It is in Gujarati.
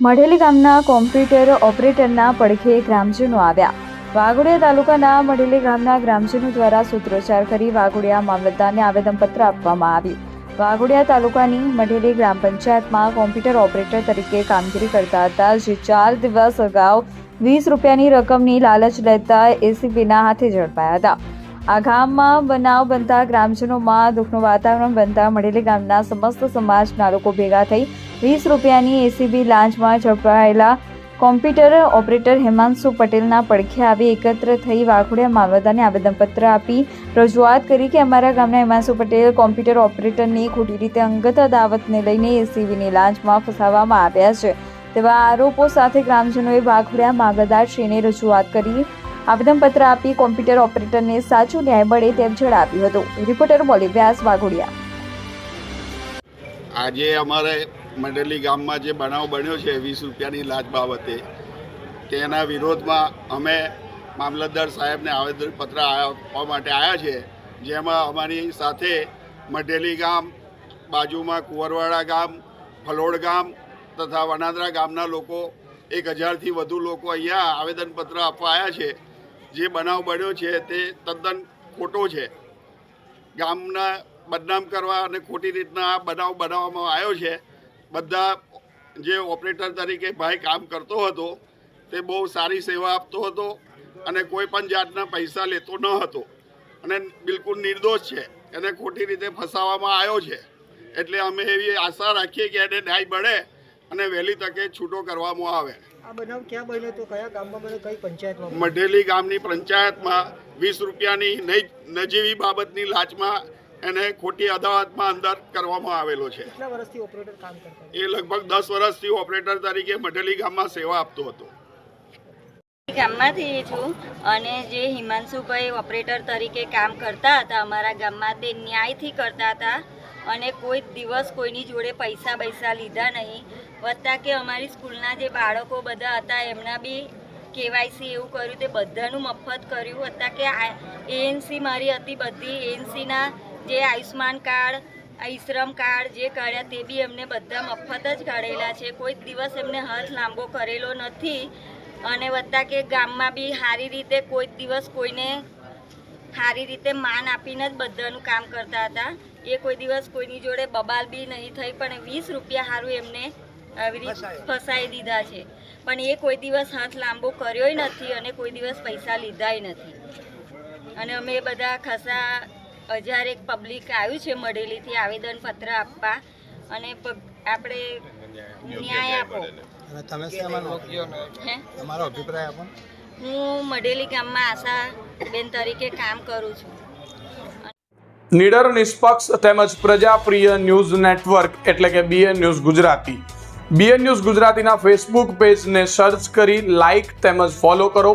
મઢેલી ગામના કોમ્પ્યુટર ઓપરેટરના પડખે ગ્રામજનો આવ્યા. વાઘોડિયા તાલુકાના મઢેલી ગામના ગ્રામજનો દ્વારા સૂત્રોચ્ચાર કરી વાઘોડિયા મામલતદારને આવેદનપત્ર આપવામાં આવ્યું. વાઘોડિયા તાલુકાની મઢેલી ગ્રામ પંચાયતમાં કોમ્પ્યુટર ઓપરેટર તરીકે કામગીરી કરતા હતા, જે ચાર દિવસ અગાઉ વીસ રૂપિયાની રકમની લાલચ લેતા એસીબીના હાથે ઝડપાયા હતા. આ ગામમાં બનાવ બનતા ગ્રામજનોમાં દુઃખનું વાતાવરણ બનતા મઢેલી ગામના સમસ્ત સમાજના લોકો ભેગા થઈ વીસ રૂપિયાની એસીબી લાંચમાં ઝડપાયેલા કોમ્પ્યુટર ઓપરેટર હેમાંશુ પટેલના પડખે આવી એકત્ર થઈ વાઘોડિયા મામલતદારને આવેદનપત્ર આપી રજૂઆત કરી કે અમારા ગામના હિમાંશુ પટેલ કોમ્પ્યુટર ઓપરેટરની ખોટી રીતે અંગત દાવતને લઈને એસીબીની લાંચમાં ફસાવવામાં આવ્યા છે. તેવા આરોપો સાથે ગ્રામજનોએ વાઘોડિયા મામલતદારશ્રીને રજૂઆત કરી આવેદનપત્ર આપી કોમ્પ્યુટર ઓપરેટરને સાચું ન્યાય મળે તેમ જણાવ્યું હતું. રિપોર્ટર મોલી વ્યાસ વાઘોડિયા. આજે અમારે મંડેલી ગામમાં જે બનાવ બન્યો છે વીસ રૂપિયાની લાજ બાબતે, તેના વિરોધમાં અમે મામલતદાર સાહેબને આવેદનપત્ર આપવા માટે આવ્યા છે, જેમાં અમારી સાથે મઢેલી ગામ, બાજુમાં કુંવરવાડા ગામ, ફલોડ ગામ તથા વનાદરા ગામના લોકો, એક હજારથી વધુ લોકો અહીંયા આવેદનપત્ર આપવા આવ્યા છે. જે બનાવ બન્યો છે તે તદ્દન ખોટો છે. ગામના બદનામ કરવા અને ખોટી રીતના આ બનાવ બનાવવામાં આવ્યો છે. બધા જે ઓપરેટર તરીકે ભાઈ કામ કરતો હતો તે બહુ સારી સેવા આપતો હતો અને કોઈ પણ જાતના પૈસા લેતો ન હતો. અને બિલકુલ નિર્દોષ છે. એને ખોટી રીતે ફસાવવામાં આવ્યો છે. એટલે અમે એવી આશા રાખીએ કે એને ન્યાય મળે અને વહેલી તકે છૂટો કરવામાં આવે. આ બનાવ ક્યાં બન્યો તો કયા ગામમાં બન્યો? કઈ પંચાયતમાં મઢેલી ગામની પંચાયતમાં વીસ રૂપિયાની નજીવી બાબતની લાંચમાં એને ખોટી અદાવતમાં અંદર કરવામાં આવેલો છે. કેટલા વર્ષથી ઓપરેટર કામ કરતા હતા? એ લગભગ દસ વર્ષથી ઓપરેટર તરીકે મઢેલી ગામમાં સેવા આપતો હતો. ગામમાંથી છું અને જે હિમાંશુભાઈ ઓપરેટર તરીકે કામ કરતા હતા અમારા ગામમાં તે ન્યાયથી કરતા હતા અને કોઈ દિવસ કોઈની જોડે પૈસા પૈસા લીધા નહીં. વત્તા કે અમારી સ્કૂલના જે બાળકો બધા હતા એમના બી કેવાયસી એવું કર્યું તે બધાનું મફત કર્યું. હતા કે એએનસી મારી હતી બધી એએનસીના જે આયુષ્માન કાર્ડ આ કાર્ડ જે કાઢ્યા તે બી એમને બધા મફત જ કાઢેલા છે. કોઈ દિવસ એમને હાથ લાંબો કરેલો નથી. અને વત્તા કે ગામમાં બી સારી રીતે કોઈ દિવસ કોઈને સારી રીતે માન આપીને જ બધાનું કામ કરતા હતા. એ કોઈ દિવસ કોઈની જોડે બબાલ બી નહીં થઈ પણ વીસ રૂપિયા સારું એમને આવી રીતે ફસાઈ દીધા છે. પણ એ કોઈ દિવસ હાથ લાંબો કર્યોય નથી અને કોઈ દિવસ પૈસા લીધાય નથી. અને અમે બધા ખાસા હજાર એક પબ્લિક આવ્યું છે મળેલીથી આવેદનપત્ર આપવા અને આપણે ન્યાય આપો. તમારો અભિપ્રાય આપો હું મઢેલી ગામમાં આશા બેન તરીકે કામ કરું છું. નીડર નિષ્પક્ષ તેમજ પ્રજાપ્રિય ન્યૂઝ નેટવર્ક એટલે કે BN news Gujarati. BN news ગુજરાતીના ફેસબુક પેજને સર્ચ કરી લાઇક તેમજ ફોલો કરો.